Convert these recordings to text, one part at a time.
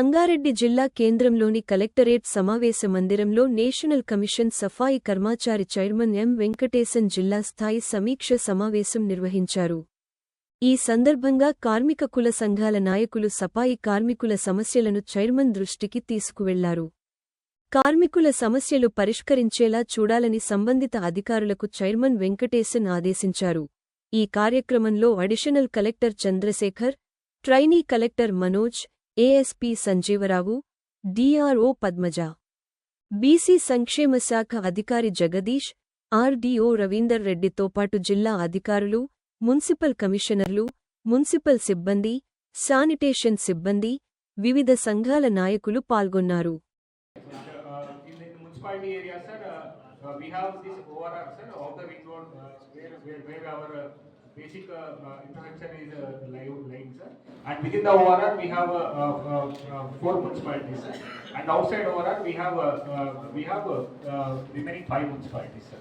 సంగారెడ్డి జిల్లా కేంద్రంలోని కలెక్టరేట్ సమావేశ మందిరంలో national commission Safai Karmachari chairman M Venkatesan జిల్లా స్థాయి సమీక్ష సమావేశం నిర్వహించారు. ఈ సందర్భంగా కార్మిక కుల సంఘాల నాయకులు సఫాయి కార్మికుల సమస్యలను చైర్మన్ దృష్టికి తీసుకువెళ్ళారు. కార్మికుల సమస్యలు పరిష్కరించేలా చూడాలని సంబంధిత అధికారులకు చైర్మన్ వెంకటేశన్ ఆదేశించారు. ఈ కార్యక్రమంలో additional collector Chandrasekhar trainee collector Manoj ASP Sanjeevarao DRO Padmaja. BC సంక్షేమ శాఖ అధికారి జగదీష్ ఆర్డీఓ రవీందర్ రెడ్డితో పాటు జిల్లా అధికారులు మున్సిపల్ కమిషనర్లు మున్సిపల్ సిబ్బంది శానిటేషన్ సిబ్బంది వివిధ సంఘాల నాయకులు పాల్గొన్నారు. Uh, we have this ORR, sir, of the road, uh, where, where, where our uh, basic uh, uh, infrastructure is uh, live, lying, sir. And within the ORR, we have four municipalities, sir. And outside ORR, we have, we have remaining five municipalities, sir.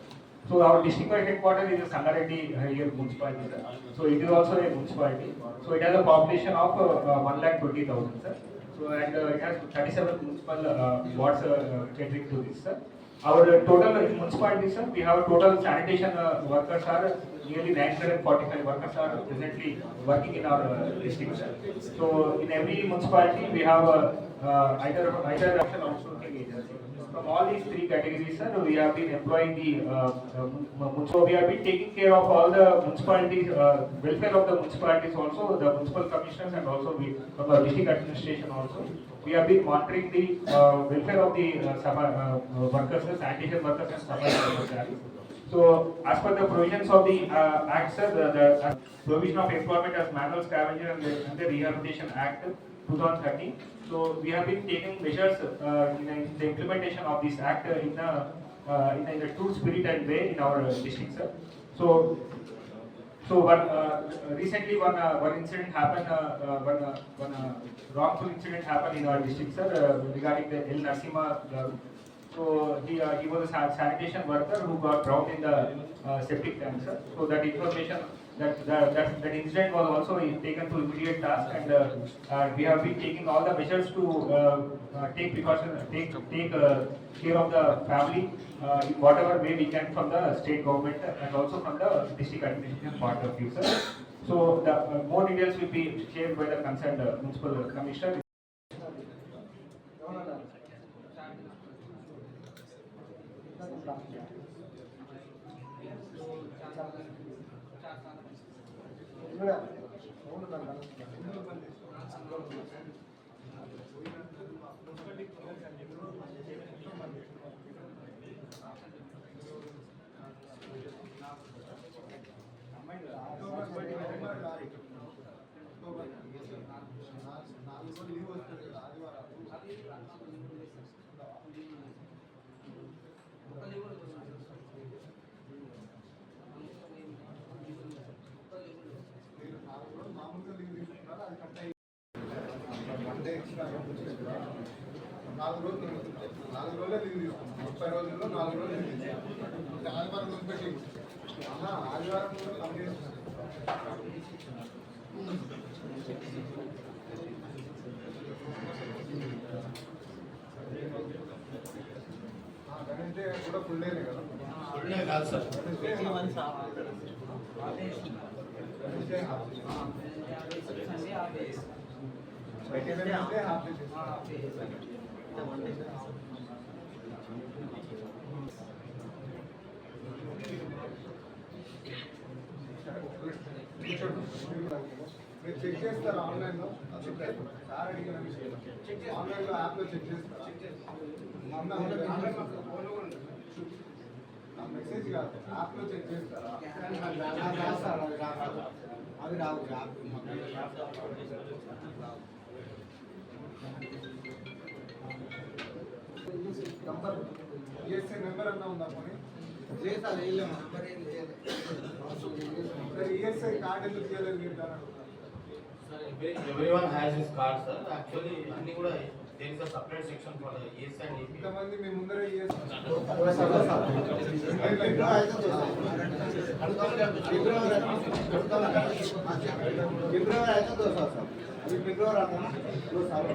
So our district headquarters is a Sangareddy here municipality, sir. So it is also a municipality. So it has a population of uh, uh, one lakh twenty thousand, sir. So and uh, it has thirty-seven municipal uh, wards uh, catering to this, sir. Our uh, total municipality, sir, we have total sanitation uh, workers are nearly nine hundred and forty-five workers are presently working in our uh, district, sir. So in every municipality, we have either either action outsourcing agency. From all these three categories, sir, we have been employing the, uh, uh, so we have been taking care of all the municipalities, uh, welfare of the municipalities also, the municipal commissioners and also we, from the district administration also. We have been monitoring the, uh, welfare of the, uh, summer, uh, workers, sanitation workers and summer workers. So as per the provisions of the, uh, act, sir, the, the uh, provision of employment as manual scavenger and the, and the rehabilitation act, two thousand thirteen. So we have been taking measures uh, in, the- implementation of this act uh, in a, uh, in a, in a true spirit and way in our district, sir. So, so one, uh, recently one, uh, one incident happened, uh, uh, one, uh, one uh, wrongful incident happened in our district, sir, uh, regarding the El Narsima. So he, uh, he was a sanitation worker who got drowned in the uh, septic tank, sir. So that information, that, that, that, that incident was also taken to immediate task and uh, uh, we have been taking all the measures to uh, uh, take precaution, take, take uh, care of the family in whatever way we can from the state government and also from the district administration part of view, sir. So the more details will be shared by the concerned municipal commissioner. Gracias. నాలుగు రోజులు నాలుగు రోజులే leave తీసుకున్నాం ముప్పై రోజుల్లో నాలుగు రోజులు leave తీసుకున్నాం ఇంకా ఆదివారం వదిలిపెట్టి ఆహా, ఆదివారం కూడా కంప్లీట్ వెనస్డే కూడా ఫుల్ డేనే కదా Wednesday Wednesday half day Wednesday half day మీరు చెక్ చేస్తారా ఆన్లైన్లో సార్ అడిగిన విషయం ఆన్లైన్లో యాప్లో చెక్ చేస్తారా మొన్న ఆ మెసేజ్ కాదు యాప్లో చెక్ చేస్తారా అది రాదు యాప్ నంబర్ ఈఎస్ఐ నెంబర్ అన్నా ఉందా పోనీ మరి ఈఎస్ఐ కార్డు ఎందుకు తీయలేదు మీరు దాని Everyone has his card, sir. Actually, అన్ని కూడా there is a separate section for the ES and EP. ఇంతమంది మీ ముందర ఈఎస్ఐ ఫిబ్రవరి అయితే దోశ సార్ అది ఫిబ్రవరి అన్నా आगे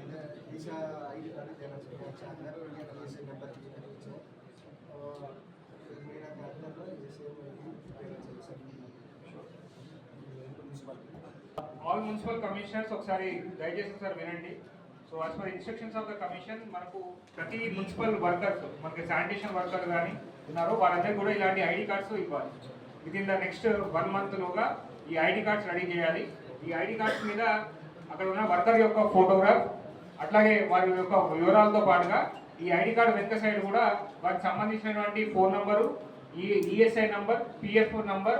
करें మీరు మీరు గ్రూప్ లీడరా అట్లే కానీ మీరు గ్రూప్ లీడరా सभी म्यूनसिपालिटी के बोर्ड मैंने दिशा आई डी कार्ड देना चाहिए अच्छा अंदर ये नंबर से नंबर की करनी चाहिए और मेरा कार्ड है जैसे मैं देना चाहिए सभी म्यूनसिपालिटी ఆల్ మున్సిపల్ కమిషనర్స్ ఒకసారి దయచేసి ఒకసారి వినండి so as per instructions of the commission మనకు ప్రతి మున్సిపల్ వర్కర్స్ మనకి శానిటేషన్ వర్కర్ కానీ ఉన్నారు వాళ్ళందరికీ కూడా ఇలాంటి ఐడి కార్డ్స్ ఇవ్వాలి within the next one month లోగా ఈ ఐడి కార్డ్స్ రెడీ చేయాలి ఈ ఐడి కార్డ్స్ మీద అక్కడ ఉన్న వర్కర్ యొక్క ఫోటోగ్రాఫ్ అట్లాగే వారి యొక్క వివరాలతో పాటుగా ఈ ఐడి కార్డు వెనుక సైడ్ కూడా వారికి సంబంధించినటువంటి ఫోన్ నంబరు ఈ ESI number PF number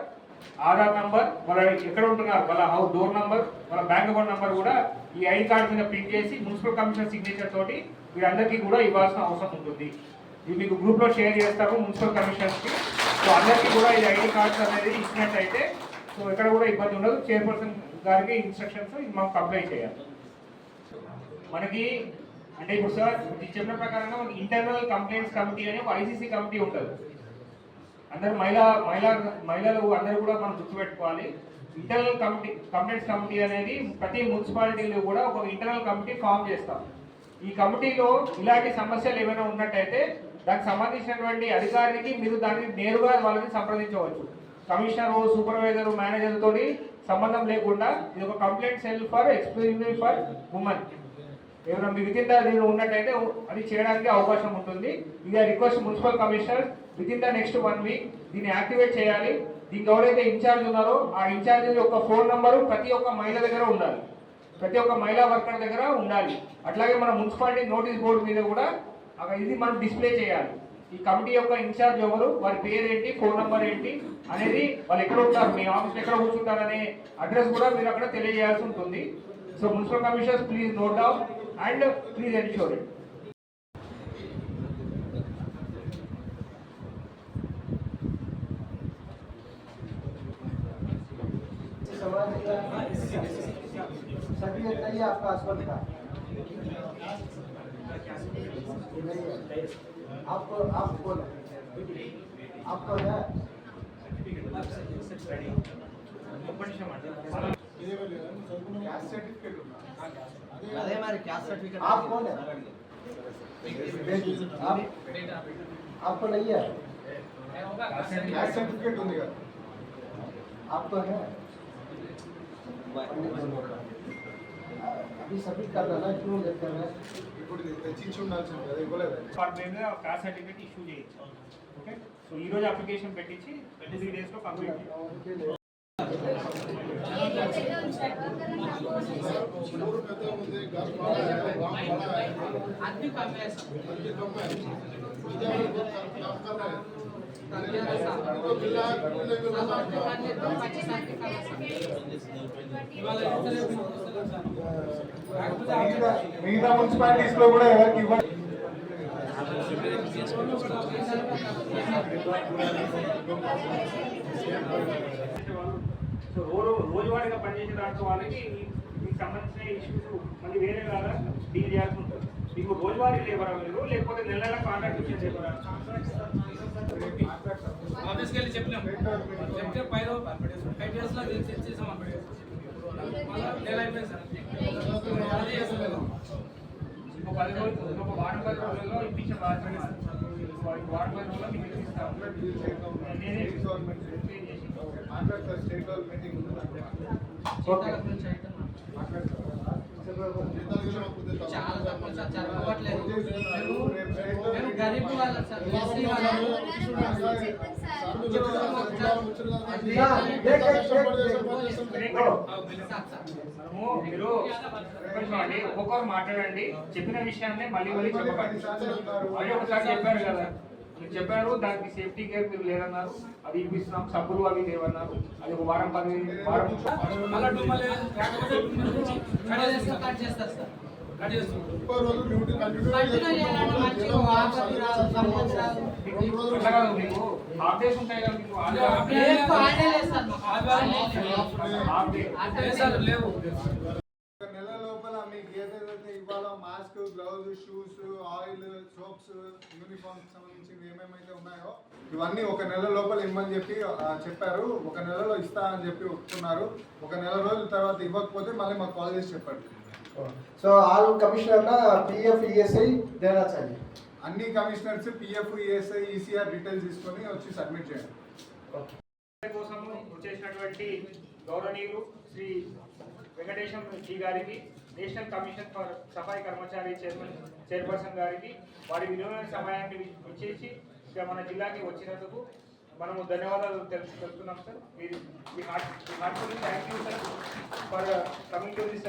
Aadhaar number వాళ్ళ ఎక్కడ ఉంటున్నారు వాళ్ళ హౌస్ డోర్ నంబర్ వాళ్ళ బ్యాంక్ అకౌంట్ నంబర్ కూడా ఈ ఐడి కార్డు మీద ప్రింట్ చేసి మున్సిపల్ కమిషనర్ సిగ్నేచర్ తోటి వీరందరికీ కూడా ఇవ్వాల్సిన అవసరం ఉంటుంది. ఇది మీకు గ్రూప్లో షేర్ చేస్తాము మున్సిపల్ కమిషనర్స్కి. సో అందరికీ కూడా ఈ ఐడి కార్డ్స్ అనేది ఇచ్చినట్టయితే సో ఎక్కడ కూడా ఇబ్బంది ఉండదు. చైర్పర్సన్ గారికి ఇన్స్ట్రక్షన్స్ ఇది మాకు అప్లై చేయాలి. మనకి అంటే ఇప్పుడు సార్ చెప్పిన ప్రకారంగా మనకి ఇంటర్నల్ కంప్లైంట్స్ కమిటీ అని ఒక ఐసీసీ కమిటీ ఉంటుంది. అందరు మహిళా మహిళా మహిళలు అందరూ కూడా మనం గుర్తుపెట్టుకోవాలి. ఇంటర్నల్ కమిటీ కంప్లైంట్స్ కమిటీ అనేది ప్రతి మున్సిపాలిటీలో కూడా ఒక ఇంటర్నల్ కమిటీ ఫామ్ చేస్తాం. ఈ కమిటీలో ఇలాంటి సమస్యలు ఏమైనా ఉన్నట్టయితే దానికి సంబంధించినటువంటి అధికారికి మీరు దాన్ని నేరుగా వాళ్ళని సంప్రదించవచ్చు. కమిషనర్ సూపర్వైజర్ మేనేజర్ తోటి సంబంధం లేకుండా ఇది ఒక complaint cell for exclusively for women ఎవరైనా మీ విత్ ఇన్ ద దీనిలో ఉన్నట్టయితే అది చేయడానికి అవకాశం ఉంటుంది. ఇది request municipal commissioner. Within the next one week దీన్ని యాక్టివేట్ చేయాలి. దీనికి ఎవరైతే ఇన్ఛార్జ్ ఉన్నారో ఆ ఇన్ఛార్జ్ యొక్క ఫోన్ నంబరు ప్రతి ఒక్క మహిళ దగ్గర ఉండాలి. ప్రతి ఒక్క మహిళా వర్కర్ దగ్గర ఉండాలి. అట్లాగే మన మున్సిపాలిటీ నోటీస్ బోర్డు మీద కూడా ఇది మనం డిస్ప్లే చేయాలి. ఈ కమిటీ యొక్క ఇన్ఛార్జ్ ఎవరు? వారి పేరు ఏంటి ఫోన్ నంబర్ ఏంటి? అనేది వాళ్ళు ఎక్కడ ఉంటారు? మీ ఆఫీస్ ఎక్కడ కూర్చుంటారు అనే అడ్రస్ కూడా మీరు అక్కడ తెలియజేయాల్సి ఉంటుంది. So municipal commissioners please note down. and please ensure it. सभी चाहिए आपका आसपास का आपको आप कौन आप कौन है सर्टिफिकेट అదే మరి క్యాస్ట్ సర్టిఫికేట్ आप कौन है आप आपको नहीं है कैस्ट सर्टिफिकेट ఉంది కదా आपको है पंडित दोनों का अभी सभी कर रहा ना क्यों लेते हैं ఇప్పుడు తెచ్చి ఉండాల్సింది కదా ఇవ్వలేదు వాటి మీద కాస్ట్ సర్టిఫికేట్ ఇష్యూ చేయొచ్చు ఓకే సో ఈ రోజు అప్లికేషన్ పెట్టించి ట్వంటీ త్రీ డేస్ లో కంప్లీట్ చేయాలి आदमी कम है सब మిగతా మున్సిపాలిటీస్ లో కూడా ఎవరికి ఇవ్వండి సో రోజు రోజువారీగా పనిచేసే దాంట్లో వాళ్ళకి మీకు సంబంధించిన ఇష్యూస్ మళ్ళీ వేరే లాగా డీల్ చేయాల్సి ఉంటుంది. మీకు రోజువారీ లేబరా మీరు లేకపోతే నెల నెల కాంట్రాక్ట్ ఇచ్చే లేబరా ఆఫీస్కి వెళ్ళి చెప్పినాం. చెప్తే ఫైవ్ ఫైవ్ చేసాం నెల అయిపోయింది సార్. అదే చేస్తున్నాం ఇంకో పది రోజులు ఇంకొక వారం పది రోజుల్లో ఇప్పించే బాధ్యత వారం పది రోజుల్లో మీకు ఇప్పిస్తాం. నేనే స్టేట్ చాలా తక్కువ సార్ చాలా గరీబ్ సార్ ఎస్సీ మీరు ఒక్కొక్కరు మాట్లాడండి చెప్పిన విషయాన్ని మళ్ళీ మళ్ళీ చెప్పకండి ఒకసారి చెప్పారు కదా చెప్పారు దానికి సేఫ్టీ కేర్ మీరు లేదన్నారు అది ఇప్పిస్తున్నాం సబ్బులు అవి లేవన్నారు అది ఒక వారం పది వారం కట్ సార్ మీకు హాఫ్ డేస్ ఉంటాయి కదా మీకు హాఫ్ డే లేవు గ్లౌజ్ షూస్ ఆయిల్ సోప్స్ యూనిఫామ్కి సంబంధించి ఏమేమైతే ఉన్నాయో ఇవన్నీ ఒక నెల లోపల ఇమ్మని చెప్పి చెప్పారు. ఒక నెలలో ఇస్తా అని చెప్పి ఒప్పుకున్నారు. ఒక నెల రోజుల తర్వాత ఇవ్వకపోతే మళ్ళీ మాకు కాల్ చేసి చెప్పండి. So all commissioner PF ESI దేనాచాలి అన్ని commissioners PF ESI ECR details తీసుకొని వచ్చి సబ్మిట్ చేయండి. కోసం వచ్చేసినటువంటి గౌరవనీయులు శ్రీ వెంకటేశం జీ గారికి national commission for Safai Karmachari chairman chairperson గారికి వారి విలువైన సమయాన్ని ఇచ్చేసి మన జిల్లాకి వచ్చినందుకు మనము ధన్యవాదాలు తెలుసు తెలుపుతున్నాం సార్. మీరు heartfully thank you sir for coming to this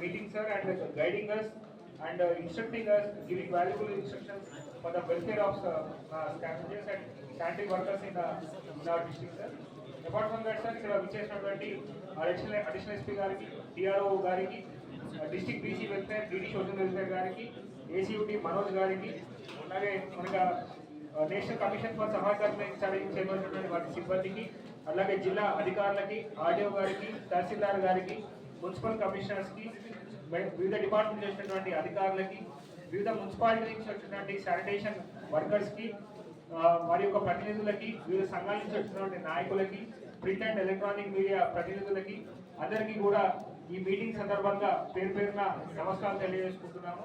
meeting sir and guiding us and instructing us giving valuable instructions for the welfare of of and uh, workers in the district sir uh, in our district, sir. Apart from that, sir, ఇక్కడ విచ్చేసినటువంటి additional additional SP గారికి TRO గారికి district BC welfare DD social welfare గారికి ఏసీయూటీ మనోజ్ గారికి అలాగే మనకి national commission for సమాచారం చేయబడినటువంటి వారి సిబ్బందికి అలాగే జిల్లా అధికారులకి ఆర్డీఓ గారికి తహసీల్దార్ గారికి మున్సిపల్ కమిషనర్స్కి మే- వివిధ డిపార్ట్మెంట్ చేసినటువంటి అధికారులకి వివిధ మున్సిపాలిటీ నుంచి వచ్చినటువంటి శానిటేషన్ వర్కర్స్కి ఆ, వారి యొక్క ప్రతినిధులకి వివిధ సంఘాల నుంచి వచ్చినటువంటి నాయకులకి ప్రింట్ అండ్ ఎలక్ట్రానిక్ మీడియా ప్రతినిధులకి అందరికీ కూడా ఈ మీటింగ్ సందర్భంగా పేరు పేరున నమస్కారం తెలియజేసుకుంటున్నాము.